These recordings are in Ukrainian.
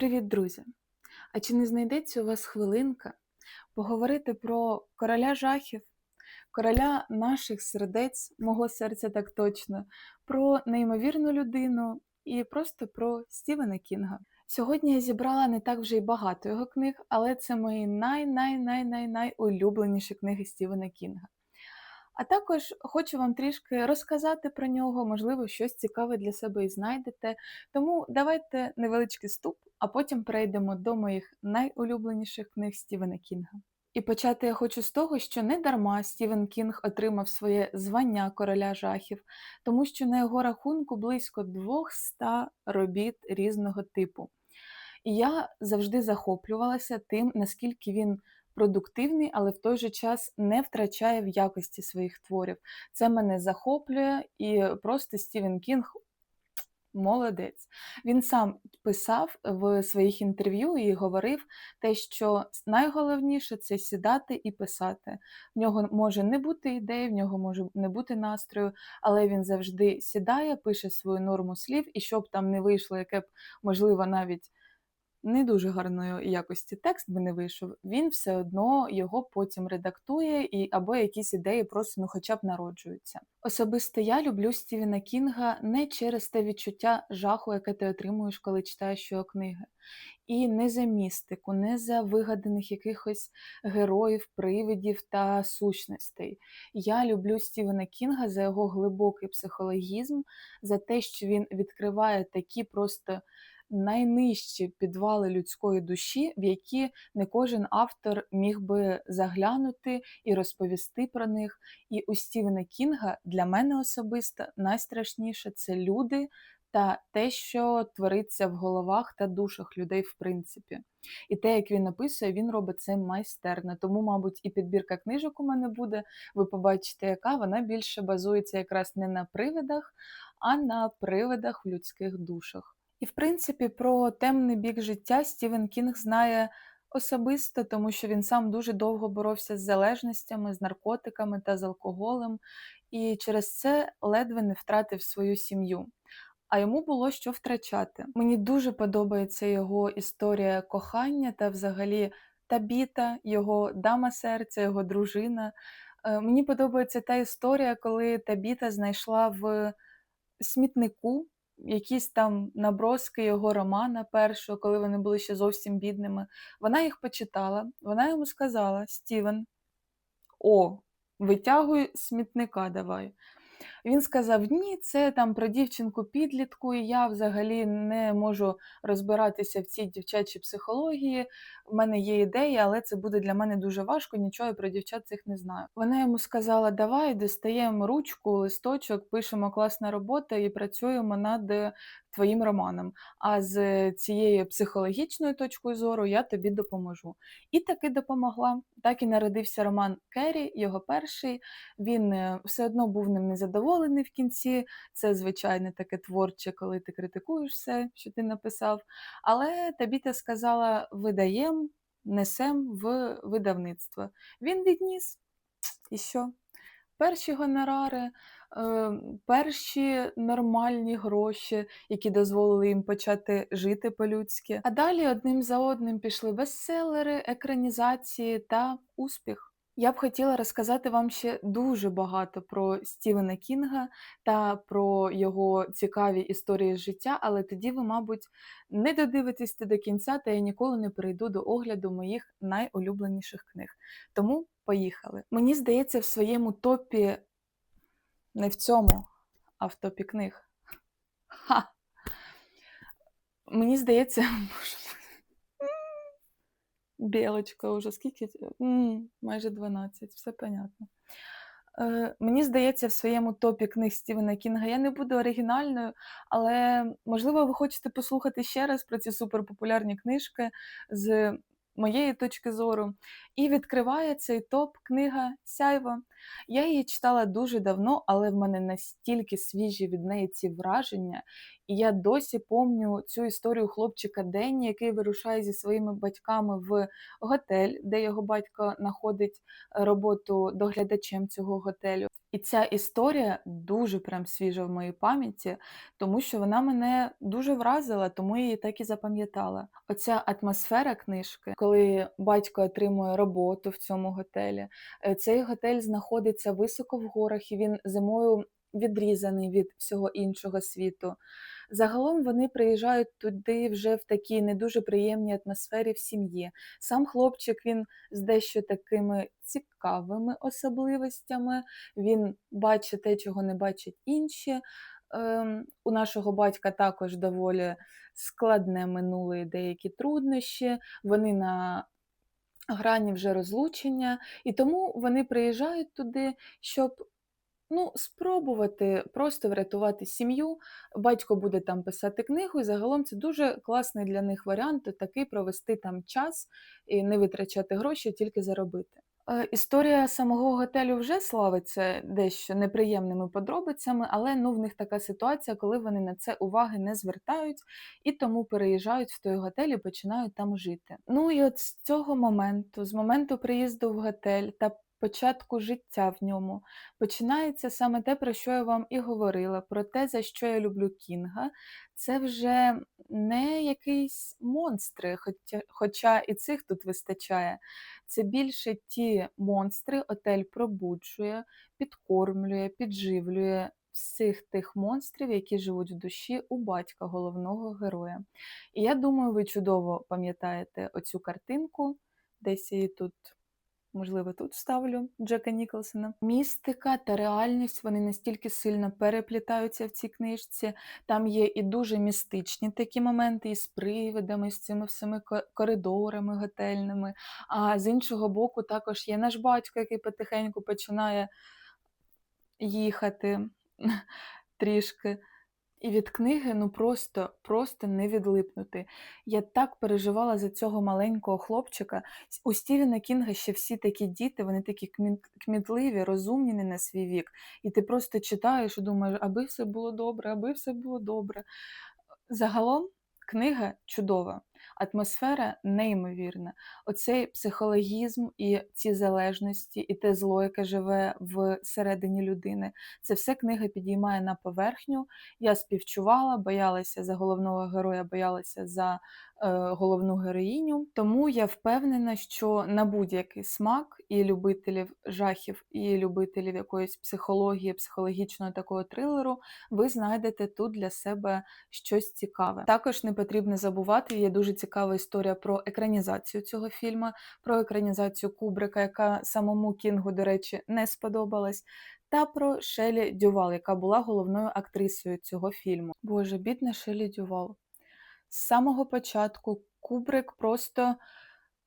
Привіт, друзі! А чи не знайдеться у вас хвилинка поговорити про короля жахів, короля наших сердець, мого серця так точно, про неймовірну людину і просто про Стівена Кінга? Сьогодні я зібрала не так вже й багато його книг, але це мої най-най-най-най-най улюбленіші книги Стівена Кінга. А також хочу вам трішки розказати про нього, можливо, щось цікаве для себе і знайдете. Тому давайте невеличкий ступ, а потім перейдемо до моїх найулюбленіших книг Стівена Кінга. І почати я хочу з того, що не дарма Стівен Кінг отримав своє звання короля жахів, тому що на його рахунку близько 200 робіт різного типу. І я завжди захоплювалася тим, наскільки він продуктивний, але в той же час не втрачає в якості своїх творів. Це мене захоплює, і просто Стівен Кінг молодець. Він сам писав в своїх інтерв'ю і говорив те, що найголовніше це сідати і писати. В нього може не бути ідеї, в нього може не бути настрою, але він завжди сідає, пише свою норму слів, і щоб там не вийшло, яке б, можливо, навіть не дуже гарної якості текст би не вийшов, він все одно його потім редактує і або якісь ідеї просто ну хоча б народжуються. Особисто я люблю Стівена Кінга не через те відчуття жаху, яке ти отримуєш, коли читаєш його книги. І не за містику, не за вигаданих якихось героїв, привидів та сущностей. Я люблю Стівена Кінга за його глибокий психологізм, за те, що він відкриває такі просто найнижчі підвали людської душі, в які не кожен автор міг би заглянути і розповісти про них. І у Стівена Кінга для мене особисто найстрашніше це люди. Та те, що твориться в головах та душах людей, в принципі. І те, як він описує, він робить це майстерно. Тому, мабуть, і підбірка книжок у мене буде. Ви побачите, яка вона більше базується якраз не на привидах, а на привидах в людських душах. І, в принципі, про темний бік життя Стівен Кінг знає особисто, тому що він сам дуже довго боровся з залежностями, з наркотиками та з алкоголем, і через це ледве не втратив свою сім'ю. А йому було що втрачати. Мені дуже подобається його історія кохання та взагалі Табіта, його дама серця, його дружина. Е, мені подобається та історія, коли Табіта знайшла в смітнику якісь там наброски його романа першого, коли вони були ще зовсім бідними. Вона їх почитала, вона йому сказала: Стівен, о, витягуй смітника давай. Він сказав: Ні, це там про дівчинку підлітку, і я взагалі не можу розбиратися в цій дівчачій психології. У мене є ідея, але це буде для мене дуже важко, нічого я про дівчат цих не знаю. Вона йому сказала: Давай достаємо ручку, листочок, пишемо класна робота і працюємо над твоїм романом. А з цією психологічною точкою зору я тобі допоможу. І таки допомогла. Так і народився роман Керрі, його перший. Він е, все одно був ним незадоволений в кінці. Це звичайне таке творче, коли ти критикуєш все, що ти написав. Але Табіта сказала: видаємо, несем в видавництво. Він відніс. І що? Перші гонорари, е, перші нормальні гроші, які дозволили їм почати жити по-людськи. А далі одним за одним пішли бестселери, екранізації та успіх. Я б хотіла розказати вам ще дуже багато про Стівена Кінга та про його цікаві історії життя, але тоді ви, мабуть, не додивитесь до кінця, та я ніколи не перейду до огляду моїх найулюбленіших книг. Тому поїхали. Мені здається, в своєму топі, не в цьому, а в топі книг. Ха! Мені здається, Білочка уже скільки? М, майже 12, все понятно. Е, мені здається, в своєму топі книг Стівена Кінга я не буду оригінальною, але можливо, ви хочете послухати ще раз про ці суперпопулярні книжки з моєї точки зору. І відкриває цей топ книга Сяйво. Я її читала дуже давно, але в мене настільки свіжі від неї ці враження, І я досі помню цю історію хлопчика Денні, який вирушає зі своїми батьками в готель, де його батько знаходить роботу доглядачем цього готелю. І ця історія дуже прям свіжа в моїй пам'яті, тому що вона мене дуже вразила, тому я її так і запам'ятала. Оця атмосфера книжки, коли батько отримує роботу в цьому готелі. Е, Цей готель знаходиться високо в горах, і він зимою відрізаний від всього іншого світу. Загалом вони приїжджають туди вже в такій не дуже приємній атмосфері в сім'ї. Сам хлопчик він з дещо такими цікавими особливостями. Він бачить те, чого не бачать інші. Ем, у нашого батька також доволі складне минуле і деякі труднощі. Вони на грані вже розлучення, і тому вони приїжджають туди, щоб ну, спробувати просто врятувати сім'ю. Батько буде там писати книгу, і загалом це дуже класний для них варіант такий провести там час і не витрачати гроші, тільки заробити. Е, Історія самого готелю вже славиться дещо неприємними подробицями, але ну, в них така ситуація, коли вони на це уваги не звертають і тому переїжджають в той готель і починають там жити. Ну і от з цього моменту, з моменту приїзду в готель та початку життя в ньому, починається саме те, про що я вам і говорила, про те, за що я люблю Кінга. Це вже не якісь монстри, хоча, хоча і цих тут вистачає. Це більше ті монстри, отель пробуджує, підкормлює, підживлює всіх тих монстрів, які живуть в душі у батька головного героя. І я думаю, ви чудово пам'ятаєте оцю картинку, десь її тут. Можливо, тут ставлю Джека Ніколсона. Містика та реальність вони настільки сильно переплітаються в цій книжці. Там є і дуже містичні такі моменти, і з привидами, і з цими всіми коридорами готельними. А з іншого боку, також є наш батько, який потихеньку починає їхати трішки. І від книги ну просто, просто не відлипнути. Я так переживала за цього маленького хлопчика. У Стівена Кінга ще всі такі діти, вони такі кмітливі, розумні не на свій вік. І ти просто читаєш і думаєш, аби все було добре, аби все було добре. Загалом книга чудова, атмосфера неймовірна. Оцей психологізм і ці залежності, і те зло, яке живе всередині людини, це все книга підіймає на поверхню. Я співчувала, боялася за головного героя, боялася за головну героїню. Тому я впевнена, що на будь-який смак і любителів жахів, і любителів якоїсь психології, психологічного такого трилеру, ви знайдете тут для себе щось цікаве. Також не потрібно забувати, є дуже цікава історія про екранізацію цього фільму, про екранізацію Кубрика, яка самому Кінгу, до речі, не сподобалась. Та про Шелі Дювал, яка була головною актрисою цього фільму. Боже, бідна Шелі Дювал. З самого початку Кубрик просто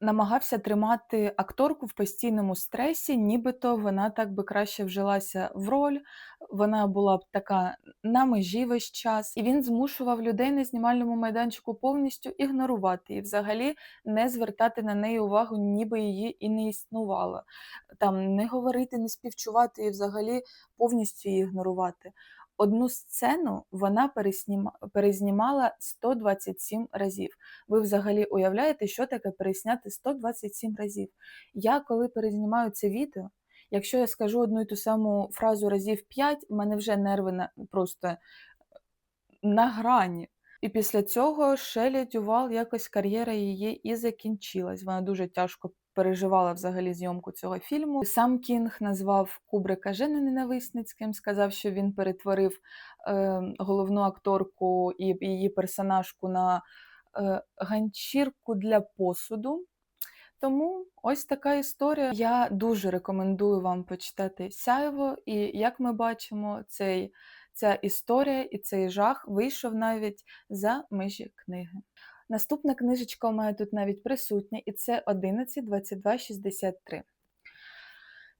намагався тримати акторку в постійному стресі, нібито вона так би краще вжилася в роль, вона була б така на межі весь час, і він змушував людей на знімальному майданчику повністю ігнорувати і взагалі не звертати на неї увагу, ніби її і не існувало. Там не говорити, не співчувати і взагалі повністю її ігнорувати. Одну сцену вона перезнімала 127 разів. Ви взагалі уявляєте, що таке пересняти 127 разів? Я коли перезнімаю це відео, якщо я скажу одну і ту саму фразу разів 5, в мене вже нерви на, просто на грані. І після цього Шелі Дювал якось кар'єра її і закінчилась. Вона дуже тяжко переживала взагалі зйомку цього фільму. Сам Кінг назвав Кубрика женоненависницьким, сказав, що він перетворив е, головну акторку і її персонажку на е, ганчірку для посуду. Тому ось така історія. Я дуже рекомендую вам почитати Сяєво, і як ми бачимо, цей, ця історія і цей жах вийшов навіть за межі книги. Наступна книжечка у мене тут навіть присутня, і це 11.22.63.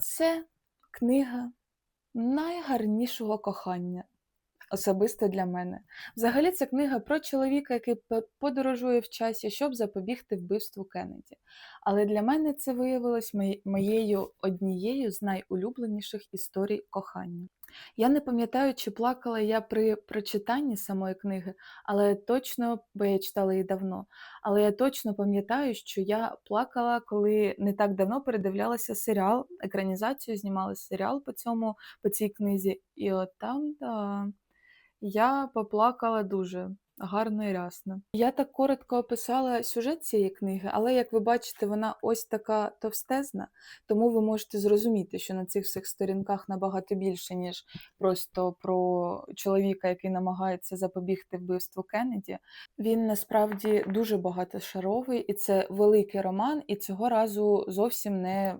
Це книга найгарнішого кохання. Особисто для мене. Взагалі, це книга про чоловіка, який подорожує в часі, щоб запобігти вбивству Кеннеді. Але для мене це виявилось моєю однією з найулюбленіших історій кохання. Я не пам'ятаю, чи плакала я при прочитанні самої книги, але точно, бо я читала її давно. Але я точно пам'ятаю, що я плакала, коли не так давно передивлялася серіал, екранізацію знімали серіал по цьому, по цій книзі. І от там, да, я поплакала дуже гарно і рясно. Я так коротко описала сюжет цієї книги, але як ви бачите, вона ось така товстезна, тому ви можете зрозуміти, що на цих всіх сторінках набагато більше, ніж просто про чоловіка, який намагається запобігти вбивству Кеннеді. Він насправді дуже багатошаровий, і це великий роман, і цього разу зовсім не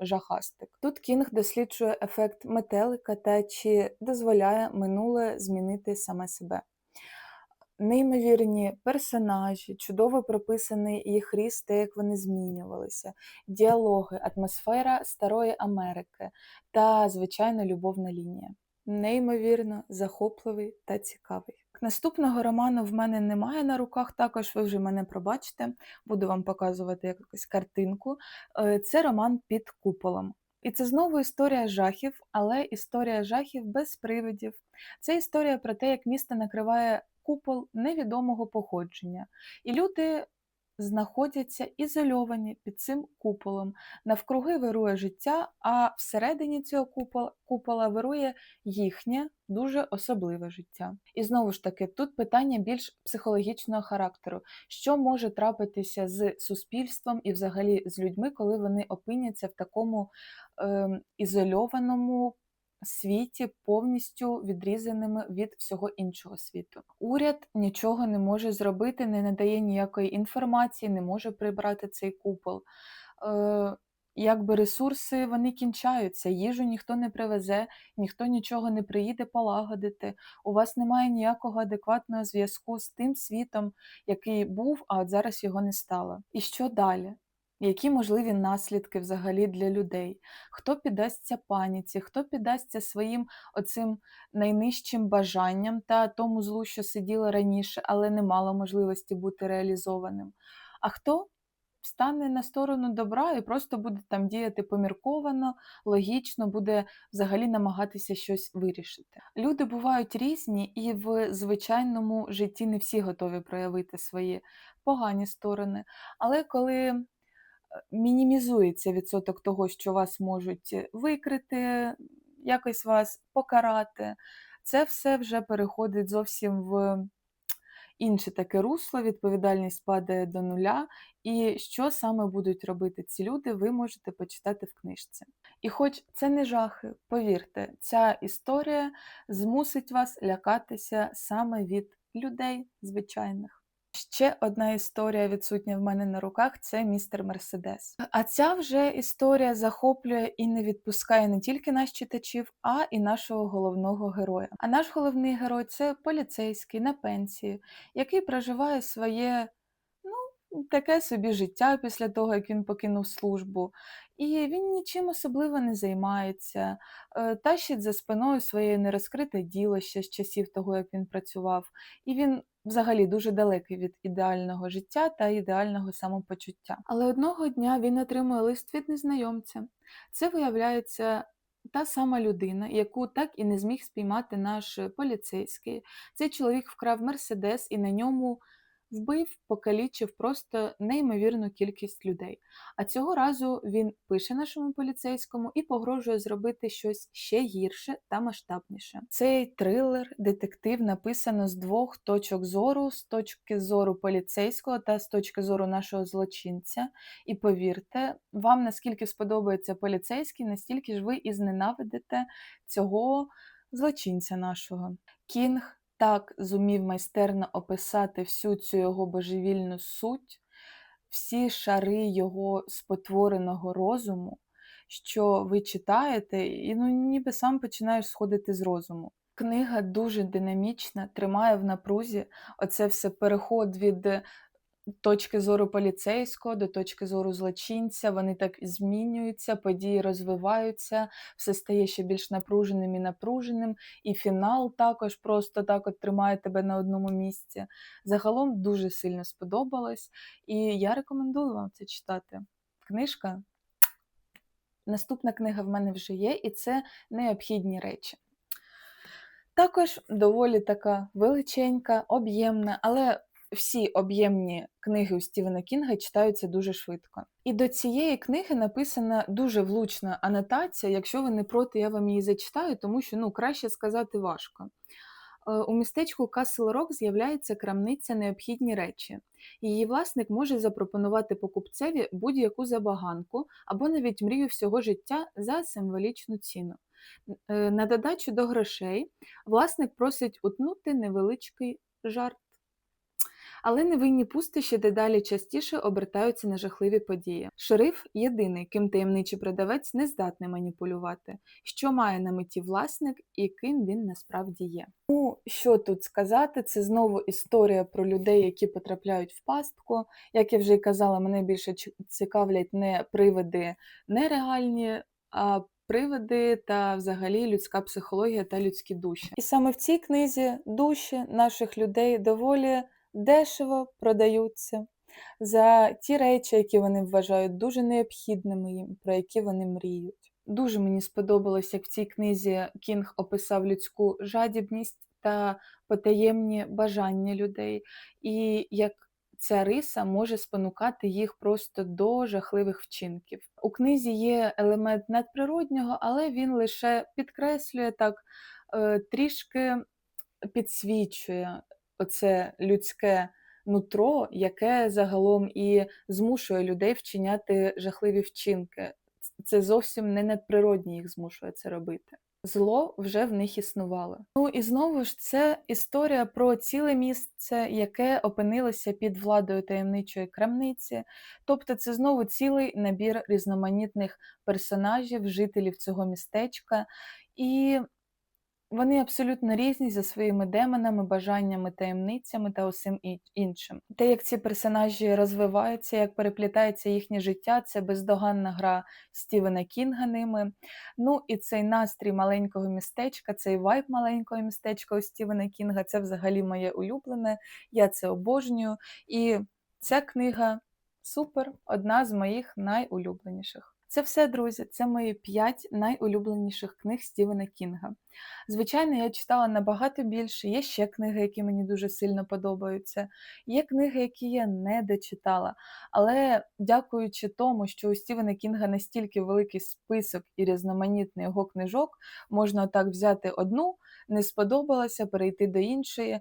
жахастик. Тут Кінг досліджує ефект метелика та чи дозволяє минуле змінити саме себе. Неймовірні персонажі, чудово прописаний їх ріст, те, як вони змінювалися, діалоги, атмосфера старої Америки та, звичайно, любовна лінія. Неймовірно, захопливий та цікавий. Наступного роману в мене немає на руках, також ви вже мене пробачите, буду вам показувати якусь картинку. Е, Це роман під куполом. І це знову історія жахів, але історія жахів без привидів. Це історія про те, як місто накриває купол невідомого походження, і люди знаходяться ізольовані під цим куполом. Навкруги вирує життя, а всередині цього купола, купола вирує їхнє дуже особливе життя. І знову ж таки, тут питання більш психологічного характеру, що може трапитися з суспільством і взагалі з людьми, коли вони опиняться в такому е, ізольованому світі, повністю відрізаними від всього іншого світу. Уряд нічого не може зробити, не надає ніякої інформації, не може прибрати цей купол. Е, Якби ресурси вони кінчаються, їжу ніхто не привезе, ніхто нічого не приїде полагодити. У вас немає ніякого адекватного зв'язку з тим світом, який був, а от зараз його не стало. І що далі? Які можливі наслідки взагалі для людей? Хто піддасться паніці, хто піддасться своїм оцим найнижчим бажанням та тому злу, що сиділо раніше, але не мало можливості бути реалізованим? А хто стане на сторону добра і просто буде там діяти помірковано, логічно, буде взагалі намагатися щось вирішити? Люди бувають різні, і в звичайному житті не всі готові проявити свої погані сторони. Але коли мінімізується відсоток того, що вас можуть викрити, якось вас покарати. Це все вже переходить зовсім в інше таке русло, відповідальність падає до нуля. І що саме будуть робити ці люди, ви можете почитати в книжці. І хоч це не жахи, повірте, ця історія змусить вас лякатися саме від людей звичайних. Ще одна історія відсутня в мене на руках це містер Мерседес. А ця вже історія захоплює і не відпускає не тільки нас читачів, а і нашого головного героя. А наш головний герой це поліцейський на пенсії, який проживає своє. ну, Таке собі життя після того, як він покинув службу, і він нічим особливо не займається, е, тащить за спиною своє нерозкрите діло ще з часів того, як він працював, і він взагалі дуже далекий від ідеального життя та ідеального самопочуття. Але одного дня він отримує лист від незнайомця. Це виявляється. Та сама людина, яку так і не зміг спіймати наш поліцейський. Цей чоловік вкрав Мерседес і на ньому вбив, покалічив просто неймовірну кількість людей. А цього разу він пише нашому поліцейському і погрожує зробити щось ще гірше та масштабніше. Цей трилер, детектив написано з двох точок зору: з точки зору поліцейського та з точки зору нашого злочинця. І повірте, вам наскільки сподобається поліцейський, настільки ж ви і зненавидите цього злочинця нашого. Кінг так зумів майстерно описати всю цю його божевільну суть, всі шари його спотвореного розуму, що ви читаєте, і ну, ніби сам починаєш сходити з розуму. Книга дуже динамічна, тримає в напрузі оце все переход від точки зору поліцейського до точки зору злочинця. Вони так змінюються, події розвиваються, все стає ще більш напруженим і напруженим, і фінал також просто так от тримає тебе на одному місці. Загалом дуже сильно сподобалось, і я рекомендую вам це читати. Книжка. Наступна книга в мене вже є, і це необхідні речі. Також доволі така величенька, об'ємна, але всі об'ємні книги у Стівена Кінга читаються дуже швидко. І до цієї книги написана дуже влучна анотація. Якщо ви не проти, я вам її зачитаю, тому що ну, краще сказати важко. Е, У містечку Касл Рок з'являється крамниця необхідні речі. Її власник може запропонувати покупцеві будь-яку забаганку або навіть мрію всього життя за символічну ціну. Е, На додачу до грошей власник просить утнути невеличкий жарт. Але невинні пустощі дедалі частіше обертаються на жахливі події. Шериф єдиний, ким таємничий продавець не здатний маніпулювати, що має на меті власник і ким він насправді є. Ну, що тут сказати, це знову історія про людей, які потрапляють в пастку. Як я вже й казала, мене більше цікавлять не привиди нереальні, а привиди та взагалі людська психологія та людські душі. І саме в цій книзі душі наших людей доволі дешево продаються за ті речі, які вони вважають дуже необхідними їм, про які вони мріють. Дуже мені сподобалось, як в цій книзі Кінг описав людську жадібність та потаємні бажання людей, і як ця риса може спонукати їх просто до жахливих вчинків. У книзі є елемент надприроднього, але він лише підкреслює так, е, трішки підсвічує оце людське нутро, яке загалом і змушує людей вчиняти жахливі вчинки. Це зовсім не надприродні їх змушує це робити. Зло вже в них існувало. Ну і знову ж це історія про ціле місце, яке опинилося під владою таємничої крамниці. Тобто це знову цілий набір різноманітних персонажів, жителів цього містечка. І вони абсолютно різні за своїми демонами, бажаннями, таємницями та усім іншим. Те, як ці персонажі розвиваються, як переплітається їхнє життя, це бездоганна гра Стівена Кінга ними. Ну і цей настрій маленького містечка, цей вайб маленького містечка у Стівена Кінга це взагалі моє улюблене. Я це обожнюю. І ця книга супер, одна з моїх найулюбленіших. Це все, друзі. Це мої п'ять найулюбленіших книг Стівена Кінга. Звичайно, я читала набагато більше. Є ще книги, які мені дуже сильно подобаються. Є книги, які я не дочитала. Але дякуючи тому, що у Стівена Кінга настільки великий список і різноманітний його книжок, можна так взяти одну, не сподобалося, перейти до іншої, е,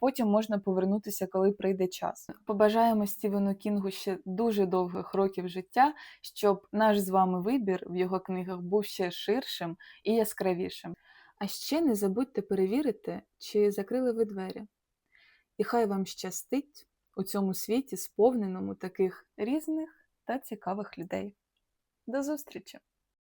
потім можна повернутися, коли прийде час. Побажаємо Стівену Кінгу ще дуже довгих років життя, щоб наш з вами вибір в його книгах був ще ширшим і яскравішим. А ще не забудьте перевірити, чи закрили ви двері. І хай вам щастить у цьому світі, сповненому таких різних та цікавих людей. До зустрічі!